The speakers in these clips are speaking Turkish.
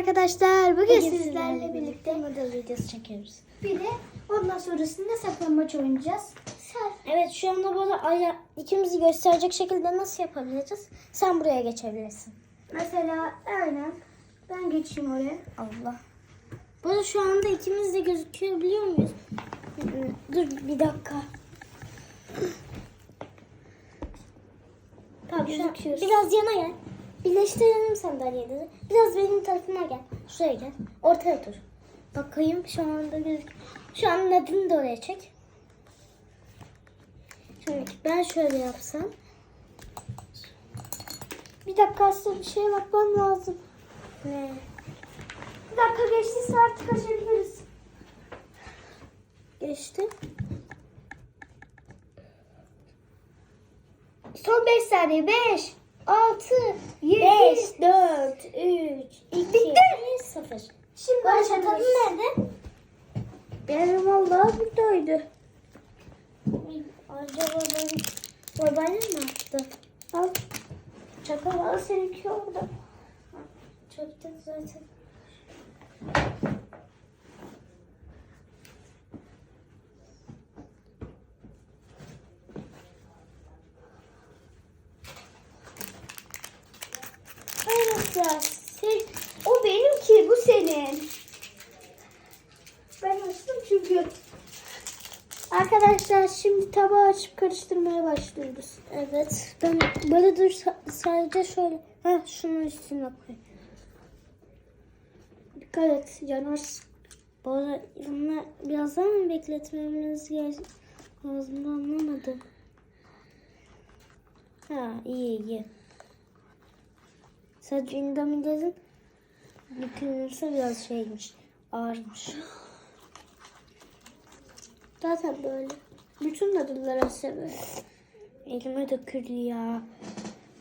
arkadaşlar. Bugün, Bugün sizlerle birlikte model videosu çekiyoruz. bir de ondan sonrasında saklambaç oynayacağız. Sen Evet şu anda böyle aya ikimizi gösterecek şekilde nasıl yapabiliriz? Sen buraya geçebilirsin. mesela aynen ben geçeyim oraya. Allah. Burada şu anda ikimiz de gözüküyor biliyor muyuz? Dur bir dakika. Tamam Gözüküyoruz. biraz yana gel. Birleştirelim sandalyeleri. Biraz benim tarafıma gel. Şuraya gel. Ortaya dur. Bakayım şu anda gözük. Şu an Nadine de oraya çek. Şöyle ben şöyle yapsam. Bir dakika aslında bir şeye bakmam lazım. Ne? Bir dakika geçtiyse artık açabiliriz. Geçti. Son 5 saniye. 5, 6, 7, 5, 4, 3, 2, Bitti. 1, 0. Şimdi Başlatalım nerede? Benim vallahi buradaydı. Acaba ben babayla mı attı? Al. Çakal al seninki orada. Çöktü zaten. Arkadaşlar sen, o benimki bu senin. Ben açtım çünkü. Arkadaşlar şimdi tabağı açıp karıştırmaya başlıyoruz. Evet. Ben böyle dur sa- sadece şöyle. Ha şunun üstüne koy. Dikkat et yanar. Bu arada bunu biraz daha mı bekletmemiz lazım anlamadım. Ha iyi iyi. Sadece indamilerin bükülürse biraz şeymiş. Ağırmış. Zaten böyle. Bütün nadıllar ise böyle. Elime döküldü ya.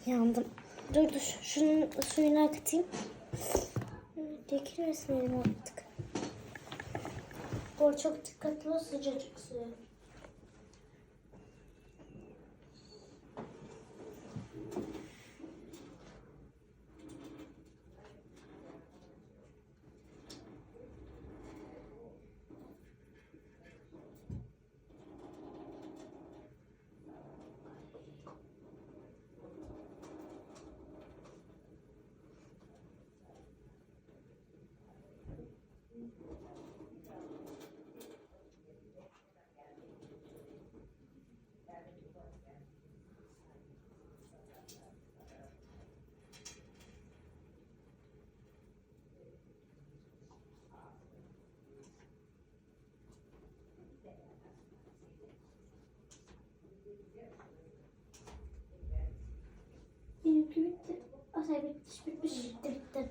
Yandım. Dur dur şunun suyunu akıtayım. Dökülmesin elim artık. Bu çok dikkatli ol sıcacık suya. Benimki bitti. Asay bitmiş bitmiş. Bitti bitti.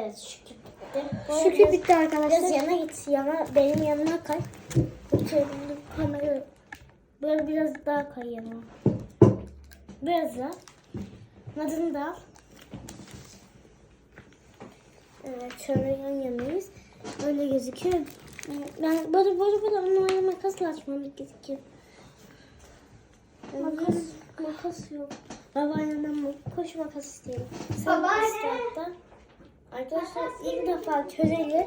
Evet şükür bitti. Şükür biraz- bitti arkadaşlar. Biraz yana git. Yana, benim yanıma kay. Şöyle kamera böyle biraz daha kay yanıma. Biraz daha. Nadını da al. Evet şöyle yan yanayız. Öyle gözüküyor. Ben böyle böyle böyle onlarla makasla açmamız gerekiyor. Makas. Makas yok. Babaannemden bu koş makas isteyelim. Babaanne. Arkadaşlar ilk defa köreyi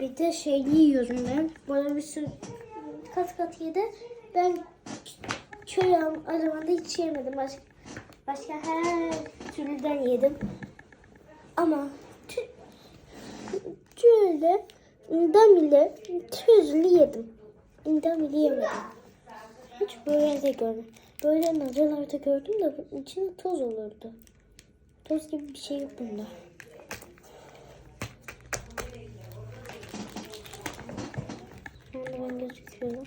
bir de şeyli yiyorum ben. Böyle bir sürü kat kat yedi. Ben köy arabada hiç yemedim. Başka, başka her türlüden yedim. Ama tü- şöyle indamili tüzlü yedim. İndamili yemedim. Hiç böyle de görmedim. Böyle nazalarda gördüm de içinde toz olurdu. Toz gibi bir şey yok bunda. Şimdi ben gözüküyorum.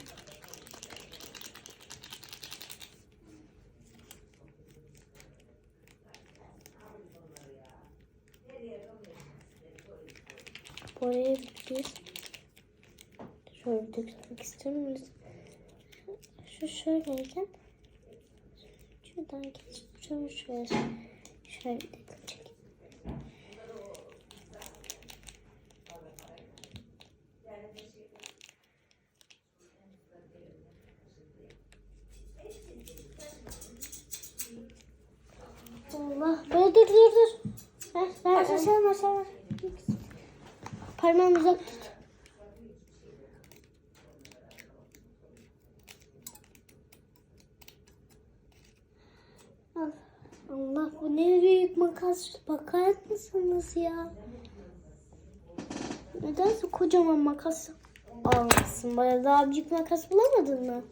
Buraya bir şöyle dökmek istiyorum. Şu şöyleyken şuradan geçip şunu şöyle şöyle dökecek. Allah. Dur dur dur. Ver ver. Aşağı Aşağı aşağı. Parmağını uzak tut. Al. Allah bu ne büyük makas. Bakar mısınız ya? Nedense kocaman makas almışsın. Bana daha büyük makas bulamadın mı?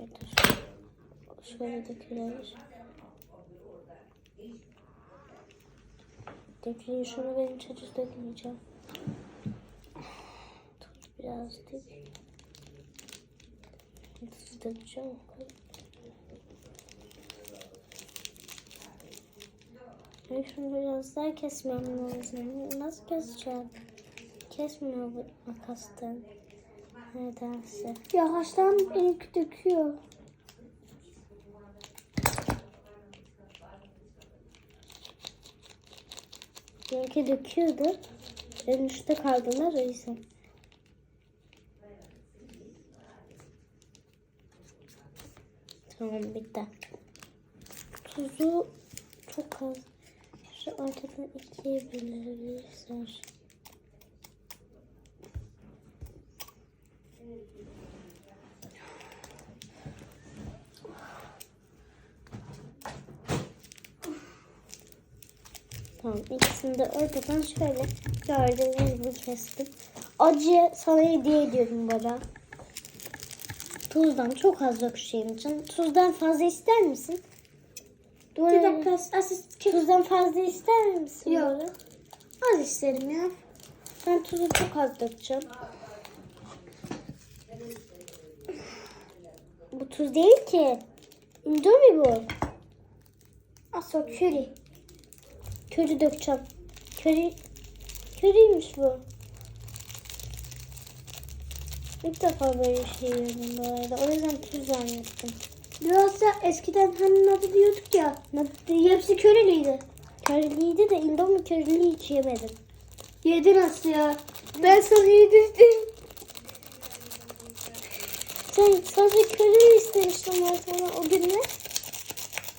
Evet. Şöyle dökülür. Dökülüyor. Şunu benim çocuk dökmeyeceğim. Tut biraz dök. Tuz dökeceğim. Ay şunu biraz daha kesmem lazım. Nasıl keseceğim? Kesmiyor bu makastan. Nedense. Ya haşlan ilk döküyor. Benimki döküyordu. En üstte kaldılar o yüzden. Tamam bitti. Tuzu çok az. Şu ortadan ikiye bölebiliriz. Tamam ikisini de ortadan şöyle gördüğünüz gibi kestim. Acı sana hediye ediyorum bana. Tuzdan çok az dökeceğim için. Tuzdan fazla ister misin? Bir dakika asist. Tuzdan fazla ister misin? Yok. böyle? Az isterim ya. Ben tuzu çok az dökeceğim. Bu tuz değil ki. Indomie bu. Aso köri. Köri dökeceğim. Köri, köriymiş bu. İlk defa böyle şey yedim bu arada. O yüzden tuz zannettim. Biraz da eskiden hani adı diyorduk ya. Hepsi köreliydi. Köriliydi de indomie körili hiç yemedim. Yedin Aslı ya. Ben sana yedirdim. Sen sadece körili istemiştim ben sana o gün ne?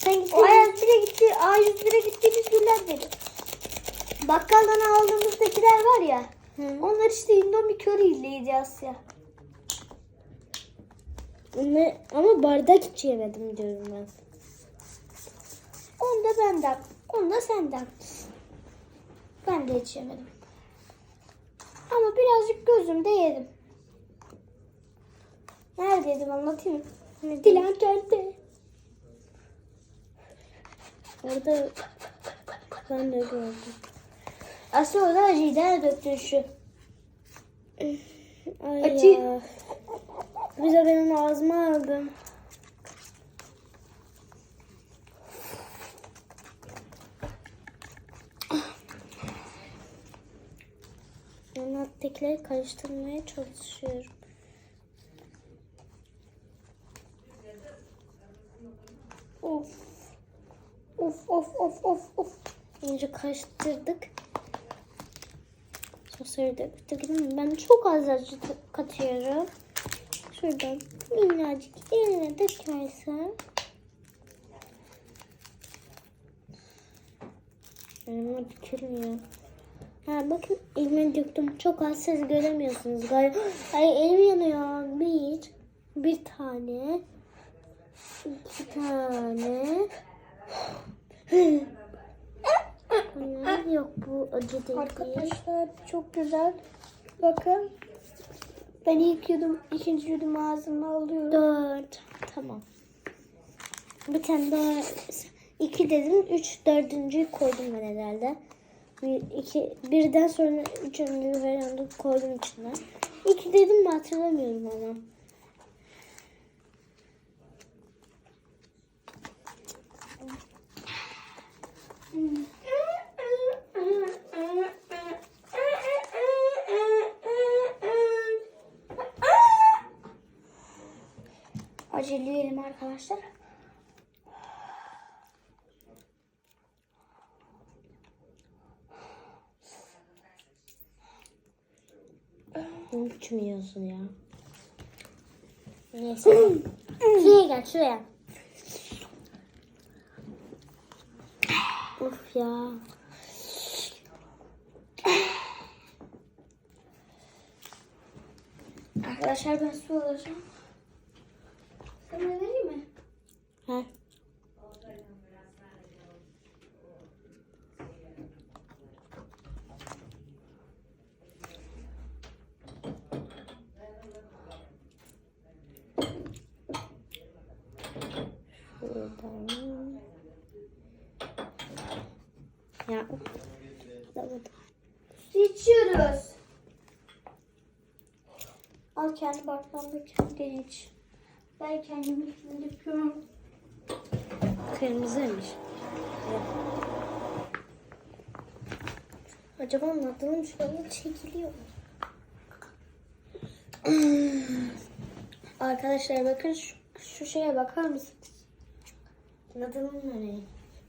Gittin. O A101'e gitti, A101'e gittiğimiz günler beri. Bakkaldan aldığımızdakiler var ya. Hı. Onlar işte Indomie köriydi Asya. Ne, ama bardak hiç yemedim diyorum ben. Onu da benden. Onu da senden. Ben de hiç yemedim. Ama birazcık gözümde yedim. Neredeydim anlatayım mı? Dilan geldi. Orada ben de gördüm. Aslı orada. Nerede döktün şu? Ay Acı. ya. Bir de benim ağzıma aldım. Ben alttakileri karıştırmaya çalışıyorum. Of. Of of of of. Önce karıştırdık. Sosları döktük. değil mi? Ben çok az acı katıyorum. Şuradan minnacık eline dökersen. Elime dökülmüyor. Ha bakın elime döktüm. Çok az siz göremiyorsunuz galiba. Ay elim yanıyor. Bir. Bir tane. iki tane. Hayır, Yok bu acı değil. Arkadaşlar çok güzel. Bakın. Ben ilk yudum, ikinci yudum ağzıma alıyorum. Dört. Tamam. Bir tane daha iki dedim. Üç dördüncüyü koydum ben herhalde. Bir, iki, birden sonra falan da koydum içine. İki dedim mi hatırlamıyorum ama. Aceleyelim arkadaşlar. içmiyorsun ya? Neyse. şuraya gel şuraya. Of ya. Arkadaşlar ben su alacağım. Sana vereyim mi? Ha. Şuradan. Ya. Da bu da. Su içiyoruz. Al kendi bardağında kendin iç. Ben kendimi yapıyorum. Kırmızıymış. Acaba nadılım şöyle çekiliyor mu? Arkadaşlar bakın şu, şu şeye bakar mısınız? Nadılım nereye?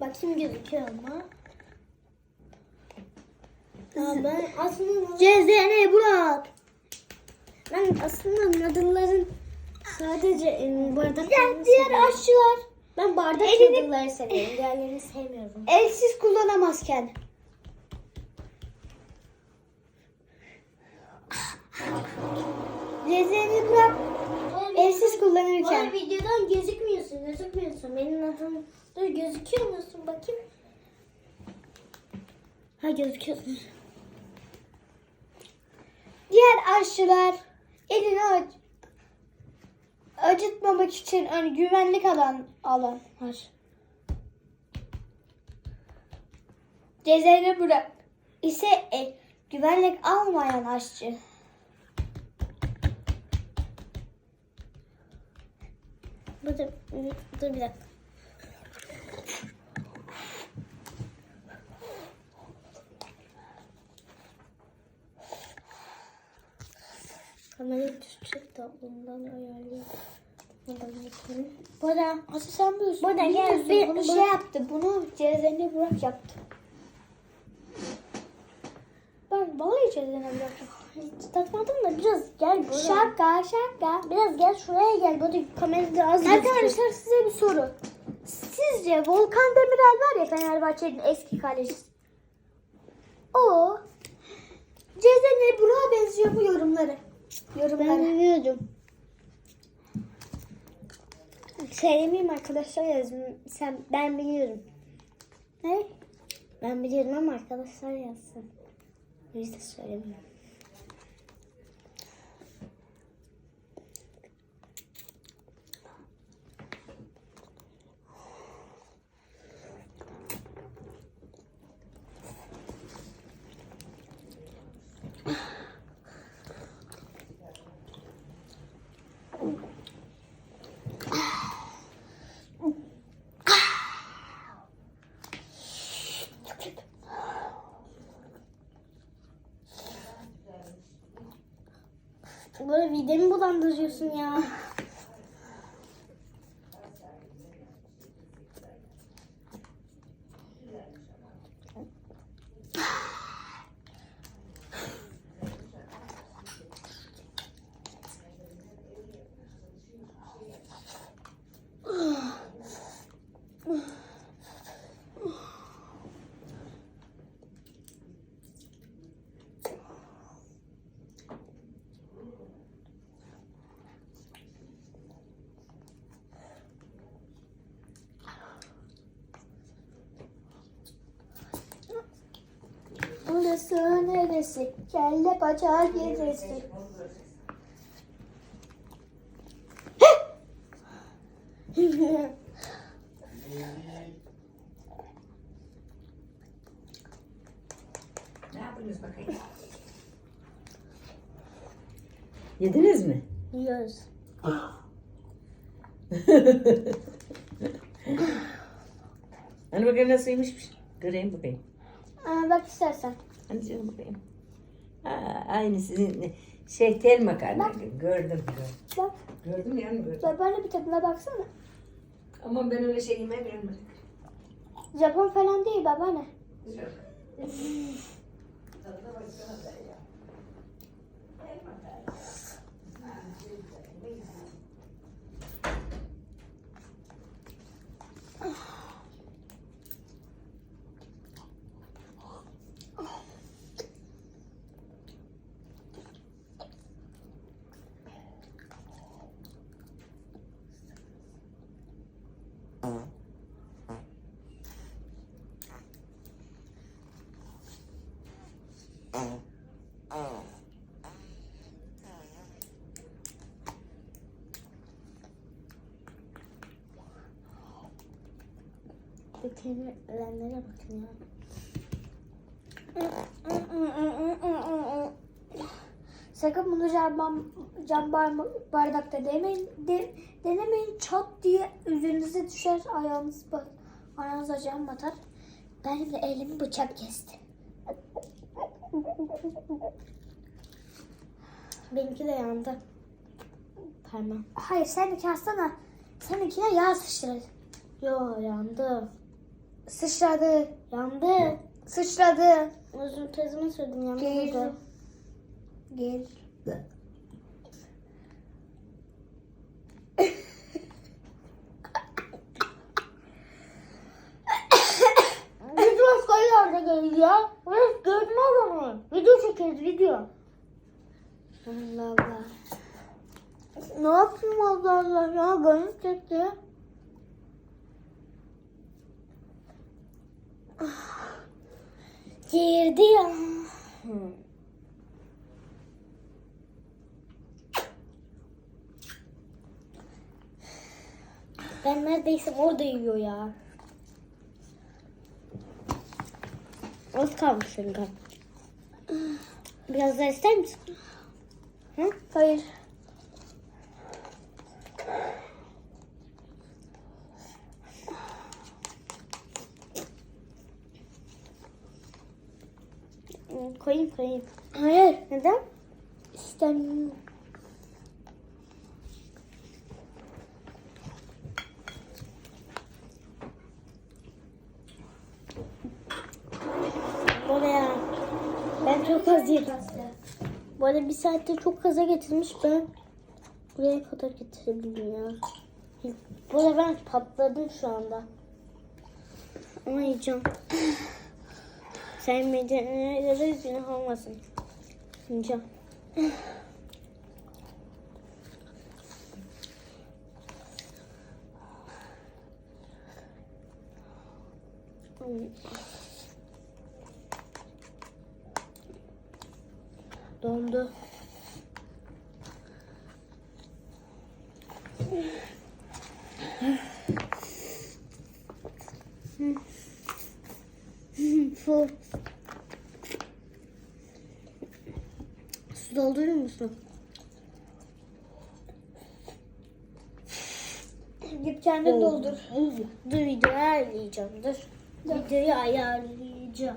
Bakayım gözüküyor ama. Ben aslında Cezene Burak. Ben aslında nadılların sadece em, bardak Diğer, diğer aşçılar Ben bardak Elini- nadılları seviyorum. Diğerlerini sevmiyorum. elsiz kullanamazken. Cezene Burak elsiz kullanırken. Bana videodan gözükmüyorsun, gözükmüyorsun. Benim adım dur gözüküyor musun bakayım? Ha gözüküyorsun. Diğer aşçılar elini aç acıtmamak için hani güvenlik alan alan var. Cezene bırak ise e, güvenlik almayan aşçı. Dur, dur bir dakika. Kamerayı düşecek de ondan ayarlıyorum. Bana asıl sen biliyorsun. Burada gel, bir- bunu bu- şey yaptı. Bunu Cezene bırak yaptı. Ben vallahi Cezene bırak yaptım. Hiç tatmadım da biraz gel buraya. Şaka şaka. Biraz gel şuraya gel. Böyle kamerada az Arkadaşlar size bir soru. Sizce Volkan Demirel var ya Fenerbahçe'nin eski kalecisi. O Cezene Burak'a benziyor bu yorumları. Yorumları. Ben biliyordum. Söylemeyeyim arkadaşlar yazın. Sen ben biliyorum. Ne? Ben biliyorum ama arkadaşlar yazsın. O yüzden söylemiyorum. Böyle midemi bulandırıyorsun ya. Burası neresi? Kelle paça gezesi. Ne yapıyorsunuz bakayım? Yediniz mi? Yiyoruz. Hani bakayım nasılymış? Göreyim bakayım. Hani canım bakayım. Aa, aynı sizin şey tel makarna. Gördüm. Gördüm, Bak. gördüm yani gördüm. Böyle bir tadına baksana. Ama ben öyle şey yemem beğenmedim. Japon falan değil babaanne. Tadına baksana Bütün ölenlere ya. Sakın bunu cam, cam bar- bardakta denemeyin, de, denemeyin. Çat diye üzerinize düşer ayağınız ayağınıza cam batar. Benim de elimi bıçak kesti. Benimki de yandı. Parmağım. Hayır seninki hastana. Seninkine yağ sıçradı. Yo yandı. Sıçradı. Yandı. Sıçradı. Özüm tezime sürdüm yandı. Gel. burada. Gel. Video yerde geliyor. Evet gördüm adamı. Video çekiyoruz video. Allah Allah. Ne yapayım Allah Allah ya gönül çekti. Girdi ya. Ben neredeyse orada yiyor ya. Az kalmış galiba. Biraz daha ister misin? Hı? Hayır. Hı, Koyayım koyayım. Hayır. Neden? İstemiyorum. Oraya. Ben çok az yedim. Bu arada bir saatte çok kaza getirmiş ben buraya kadar getirebildim ya. Bu arada ben patladım şu anda. Ama yiyeceğim. Sen medyanına göre günah olmasın. Yiyeceğim. Dondu. Su. Su doldurur musun? Git kendin doldur. Dur videoyu ayarlayacağım. Dur. Videoyu ayarlayacağım.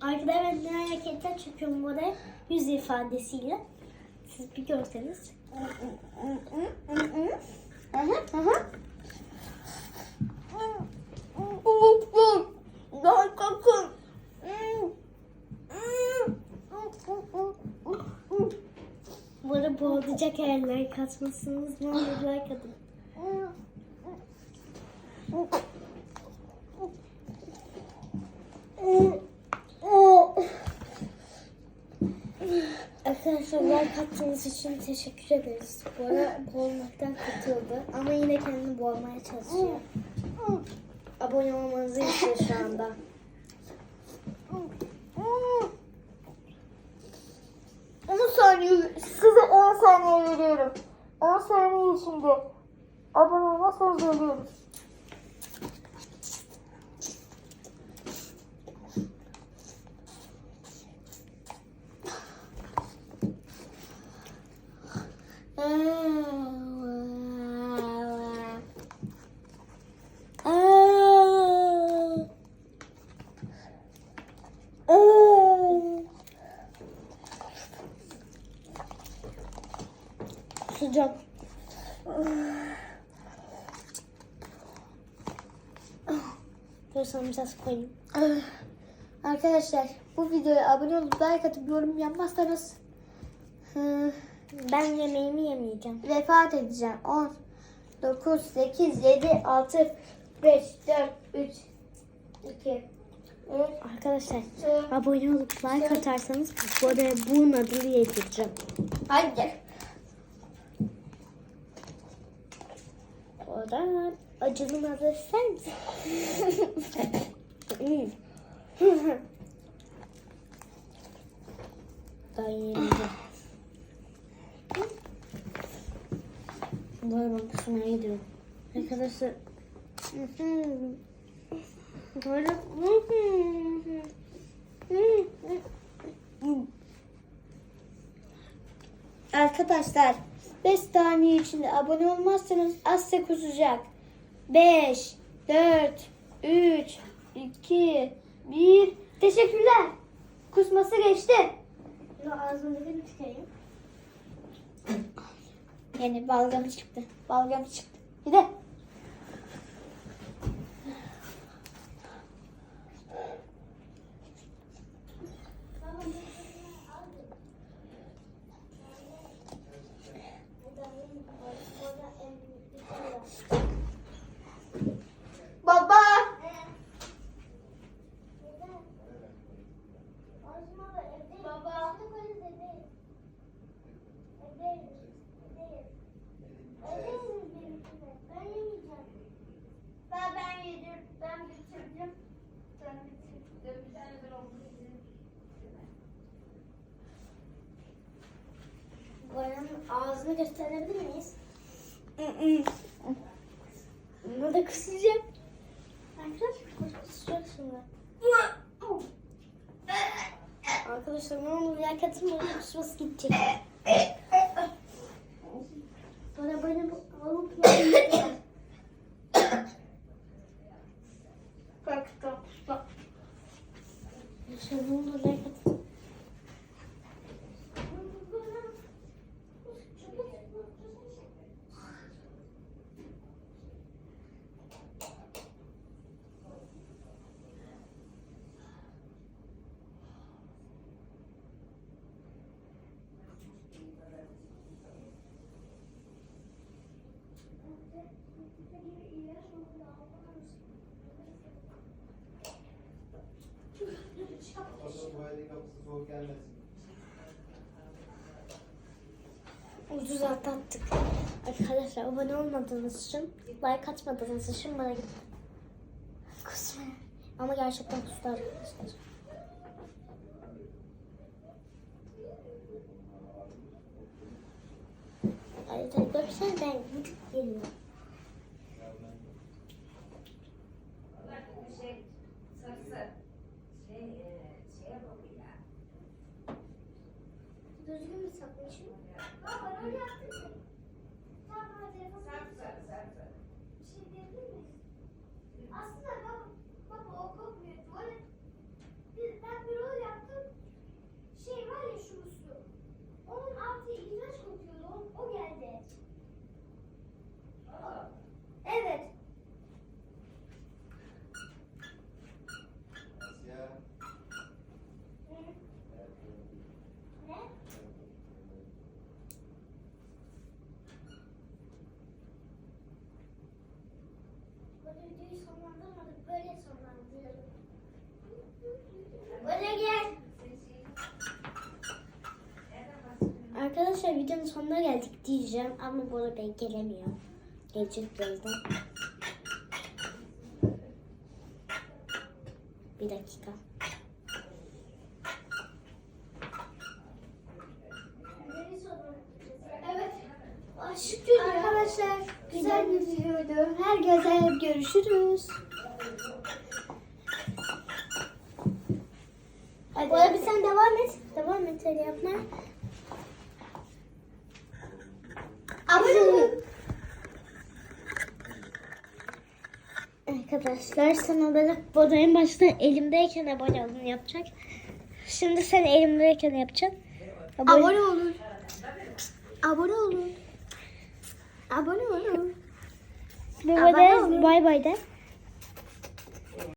Arkada ben ne hareketler çekiyorum bu arada yüz ifadesiyle. Siz bir görseniz. Daha Boğulacak eğer like atmazsanız ne olur like atın. Arkadaşlar like attığınız için teşekkür ederiz. Arada boğulmaktan kurtuldu ama yine kendini boğmaya çalışıyor. Abone olmanızı istiyor şu anda. On saniye, size 10 saniye veriyorum. 10 saniye içinde olmazsanız ölüyoruz. Sıcak. Biraz koyayım. Arkadaşlar bu videoya abone olup like atıp yorum yapmazsanız Ben yemeğimi yemeyeceğim. vefat edeceğim. 10, 9, 8, 7, 6, 5, 4, 3, 2, 1. Arkadaşlar abone olup like atarsanız bu arada bunun adını yedireceğim. Haydi. Bora acının adı ister misin? Daha yeni. Böyle kısmına gidiyorum. Arkadaşlar. Böyle. Arkadaşlar 5 saniye içinde abone olmazsanız Asya kusacak. 5, 4, 3, 2, 1. Teşekkürler. Kusması geçti. Ağzımdakini çıkarayım. Yani balgamı çıktı. Balgamı çıktı. Bir de. Baba. Baba. Ben ben yedim. Ben bitirdim. Ben bitirdim. Bir tane de oldu. Boranın ağzını gösterebilir miyiz? Bunu da kısacağım. Arkadaşlar kusacak şimdi. Arkadaşlar ne olur ya katım bana kusması gidecek. Bana bana alıp yapmayacak. Bak bak bak. Arkadaşlar ne olur ya katım. Tuvalete gelmesin. Ucuz atlattık. Arkadaşlar abone olmadığınız için, like atmadığınız için bana gitti. Kusma. Ama gerçekten kustu arkadaşlar. Ayrıca görsel ben gidip geliyorum. Şey, sarısı. Şey, e, şeye bakıyor ya. Düzgün mü sakmışım? Baba öyle yaptın ki. Sen bana telefon Sarı sarı sarı sarı. bir şey diyebilir miyiz? Aslında baba, baba o kokmuyor. Tuvalet. Biz, ben bir rol yaptım. Şey var ya şu muslu. Onun altı iğrenç kokuyordu. O, o geldi. Aa, Evet. Asya. Ne? Bu videoyu sonlandırmadık. Böyle sonlandıralım. Böyle gel. Arkadaşlar videonun sonuna geldik diyeceğim ama Bora Bey gelemiyor. Gelecek birazdan. Bir dakika. Evet. Şükür Arkadaşlar güzel bir videoydu. Herkese görüşürüz. Hadi. Bora bir sen devam et. Devam et öyle yapma. Abone olun. Arkadaşlar sen olarak Bora en başta elimdeyken abone olun yapacak. Şimdi sen elimdeyken yapacaksın. Abone olun. Abone olun. Abone olun. Ve Abone olun. bay bay de.